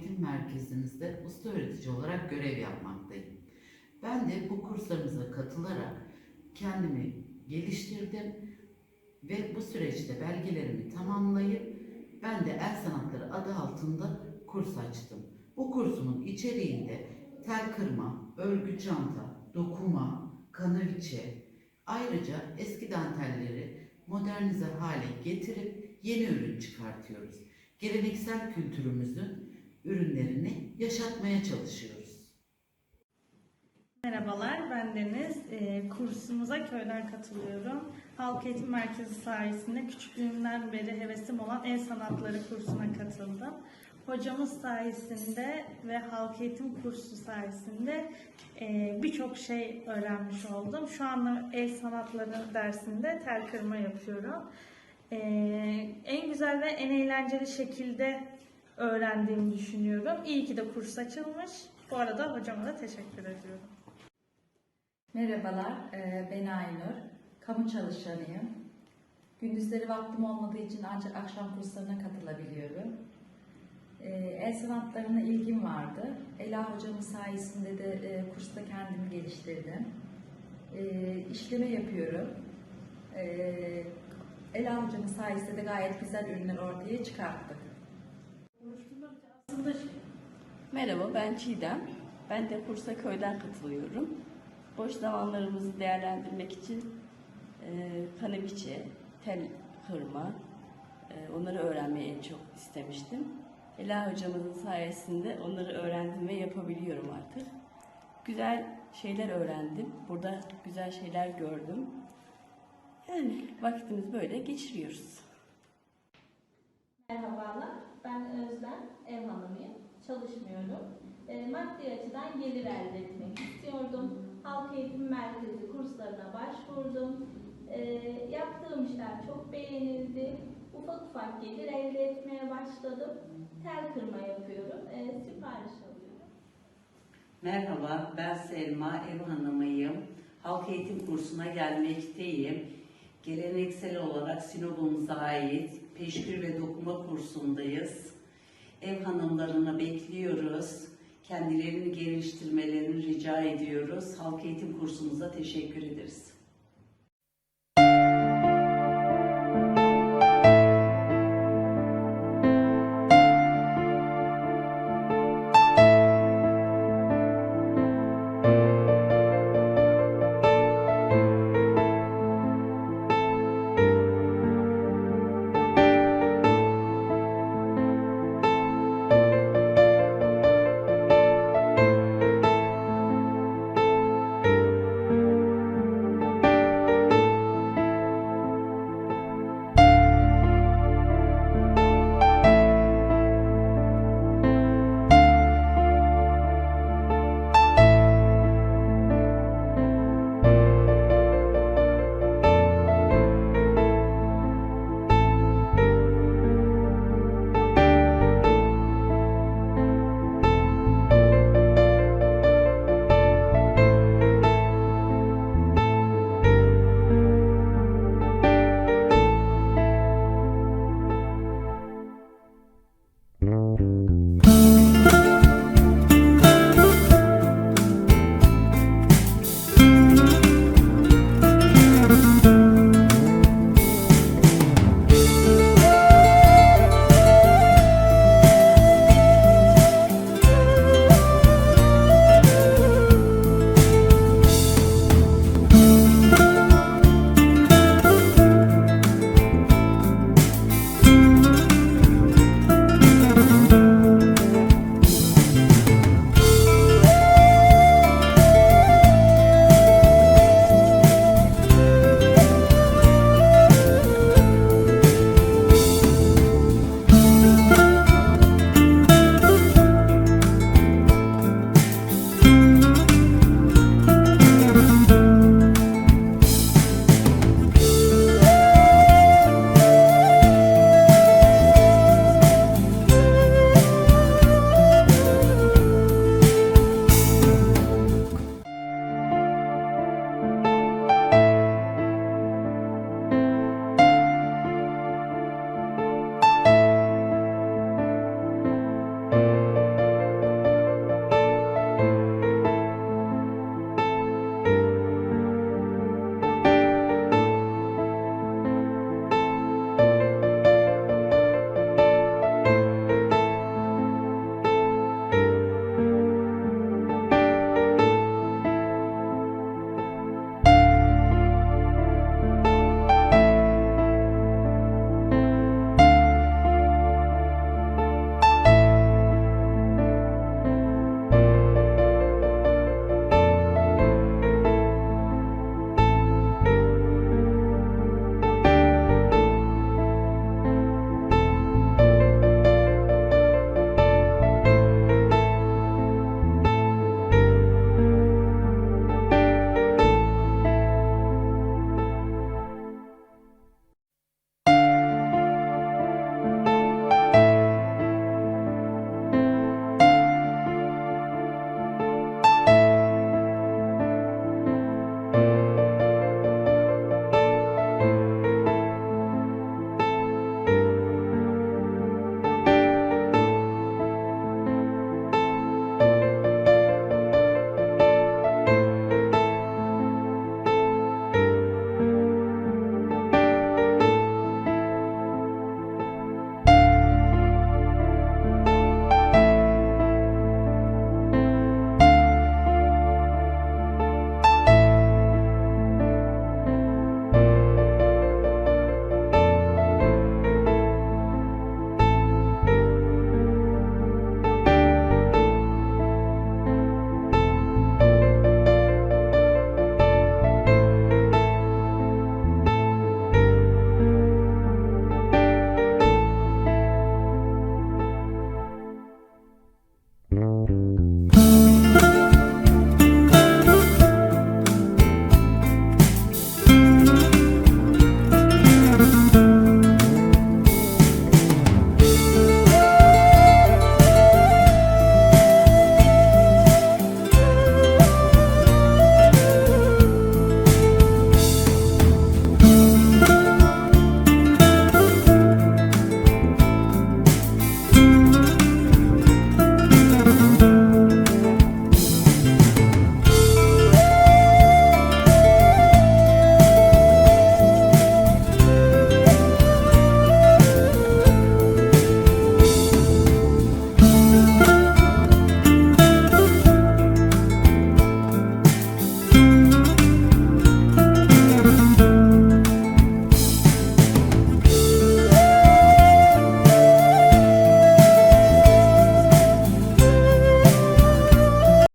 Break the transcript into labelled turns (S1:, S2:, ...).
S1: Eğitim Merkezimizde usta öğretici olarak görev yapmaktayım. Ben de bu kurslarımıza katılarak kendimi geliştirdim ve bu süreçte belgelerimi tamamlayıp ben de el sanatları adı altında kurs açtım. Bu kursumun içeriğinde tel kırma, örgü çanta, dokuma, kanaviçe, ayrıca eski dantelleri modernize hale getirip yeni ürün çıkartıyoruz. Geleneksel kültürümüzün ürünlerini yaşatmaya çalışıyoruz.
S2: Merhabalar, ben Deniz. Ee, kursumuza köyden katılıyorum. Halk Eğitim Merkezi sayesinde küçüklüğümden beri hevesim olan el sanatları kursuna katıldım. Hocamız sayesinde ve halk eğitim kursu sayesinde e, birçok şey öğrenmiş oldum. Şu anda el sanatları dersinde tel kırma yapıyorum. E, en güzel ve en eğlenceli şekilde öğrendiğimi düşünüyorum. İyi ki de kurs açılmış. Bu arada hocama da teşekkür ediyorum.
S3: Merhabalar, eee, ben Aynur. Kamu çalışanıyım. Gündüzleri vaktim olmadığı için ancak akşam kurslarına katılabiliyorum. Eee, El sanatlarına ilgim vardı. Ela hocamın sayesinde de eee, kursta kendimi geliştirdim. İşleme yapıyorum. Ela hocamın sayesinde de gayet güzel ürünler ortaya çıkarttık.
S4: Merhaba ben Çiğdem. Ben de kursa köyden katılıyorum. Boş zamanlarımızı değerlendirmek için e, kaneviçe, tel kırma, e, onları öğrenmeyi en çok istemiştim. Ela hocamızın sayesinde onları öğrendim ve yapabiliyorum artık. Güzel şeyler öğrendim. Burada güzel şeyler gördüm. Yani vaktimizi böyle geçiriyoruz.
S5: Merhabalar, ben Özlem, ev hanımıyım. Çalışmıyorum. E, maddi açıdan gelir elde etmek istiyordum. Halk Eğitim Merkezi kurslarına başvurdum. E, yaptığım işler çok beğenildi. Ufak ufak gelir elde etmeye başladım. Tel kırma yapıyorum. E, sipariş alıyorum.
S6: Merhaba, ben Selma, ev hanımıyım. Halk eğitim kursuna gelmekteyim. Geleneksel olarak Sinop'umuza ait peşkür ve dokuma kursundayız. Ev hanımlarını bekliyoruz. Kendilerini geliştirmelerini rica ediyoruz. Halk eğitim kursumuza teşekkür ederiz.